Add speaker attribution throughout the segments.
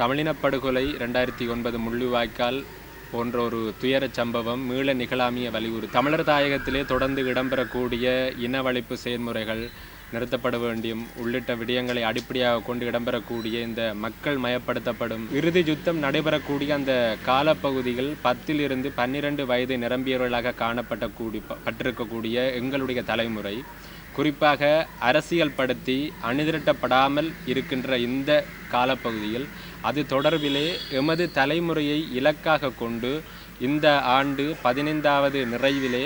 Speaker 1: தமிழினப்படுகொலை ரெண்டாயிரத்தி ஒன்பது முள்ளிவாய்க்கால் போன்ற ஒரு துயரச் சம்பவம் மீள நிகழாமிய வலியுறு. தமிழர் தாயகத்திலே தொடர்ந்து இடம்பெறக்கூடிய இனவழிப்பு செயல்முறைகள் நிறுத்தப்பட வேண்டியும் உள்ளிட்ட விடயங்களை அடிப்படையாக கொண்டு இடம்பெறக்கூடிய இந்த மக்கள் மயப்படுத்தப்படும் இறுதி யுத்தம் நடைபெறக்கூடிய அந்த காலப்பகுதிகள் பத்திலிருந்து பன்னிரண்டு வயது நிரம்பியவர்களாக காணப்பட்ட கூடி பட்டிருக்கக்கூடிய எங்களுடைய தலைமுறை குறிப்பாக அரசியல் படுத்தி அணிதிரட்டப்படாமல் இருக்கின்ற இந்த காலப்பகுதியில் அது தொடர்பிலே எமது தலைமுறையை இலக்காக கொண்டு இந்த ஆண்டு பதினைந்தாவது நிறைவிலே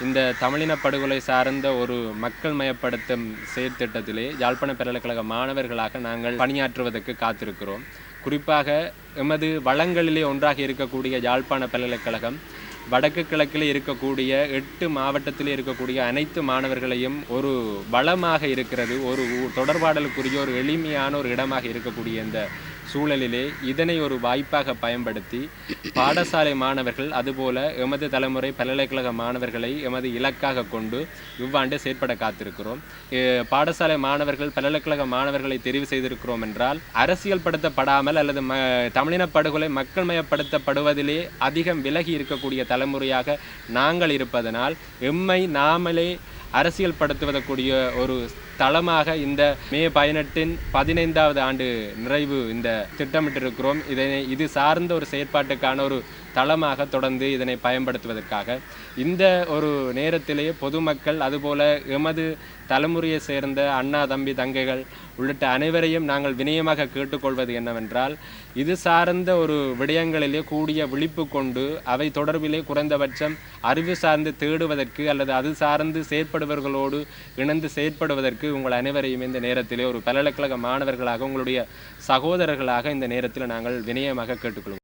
Speaker 1: இந்த தமிழின படுகொலை சார்ந்த ஒரு மக்கள் மயப்படுத்தும் செயற்திட்டத்திலே யாழ்ப்பாண பல்கலைக்கழக மாணவர்களாக நாங்கள் பணியாற்றுவதற்கு காத்திருக்கிறோம். குறிப்பாக எமது வளங்களிலே ஒன்றாக இருக்கக்கூடிய யாழ்ப்பாண பல்கலைக்கழகம் வடக்கு கிழக்கில் இருக்கக்கூடிய எட்டு மாவட்டத்தில் இருக்கக்கூடிய அனைத்து மாணவர்களையும் ஒரு வளமாக இருக்கிறது ஒரு தொடர்பாடலுக்குரிய ஒரு எளிமையான ஒரு இடமாக இருக்கக்கூடிய இந்த சூழலிலே இதனை ஒரு வாய்ப்பாக பயன்படுத்தி பாடசாலை மாணவர்கள் அதுபோல எமது தலைமுறை பல்கலைக்கழக மாணவர்களை எமது இலக்காக கொண்டு இவ்வாண்டு செயற்பட காத்திருக்கிறோம். பாடசாலை மாணவர்கள் பல்கலைக்கழக மாணவர்களை தெரிவு செய்திருக்கிறோம் என்றால் அரசியல் படுத்தப்படாமல் அல்லது ம தமிழின படுகொலை மக்கள் மயப்படுத்தப்படுவதிலே அதிகம் விலகி இருக்கக்கூடிய தலைமுறையாக நாங்கள் இருப்பதனால் எம்மை நாமளே அரசியல் படுத்துவதற்குரிய ஒரு தளமாக இந்த மே பதினெட்டின் பதினைந்தாவது ஆண்டு நிறைவு இந்த திட்டமிட்டிருக்கிறோம். இதனை இது சார்ந்த ஒரு செயற்பாட்டுக்கான ஒரு தளமாக தொடர்ந்து இதனை பயன்படுத்துவதற்காக. இந்த ஒரு நேரத்திலேயே பொதுமக்கள் அதுபோல எமது தலைமுறையை சேர்ந்த அண்ணா தம்பி தங்கைகள் உள்ளிட்ட அனைவரையும் நாங்கள் வினயமாக கேட்டுக்கொள்வது என்னவென்றால் இது சார்ந்த ஒரு விடயங்களிலே கூடிய விழிப்பு கொண்டு அவை தொடர்பிலே குறைந்தபட்சம் அறிவு சார்ந்து தேடுவதற்கு அல்லது அது சார்ந்து செயற்படுபவர்களோடு இணைந்து செயற்படுவதற்கு உங்கள் அனைவரையும் இந்த நேரத்திலே ஒரு பல்கலைக்கழக மாணவர்களாக உங்களுடைய சகோதரர்களாக இந்த நேரத்தில் நாங்கள் வினயமாக கேட்டுக்கொள்வோம்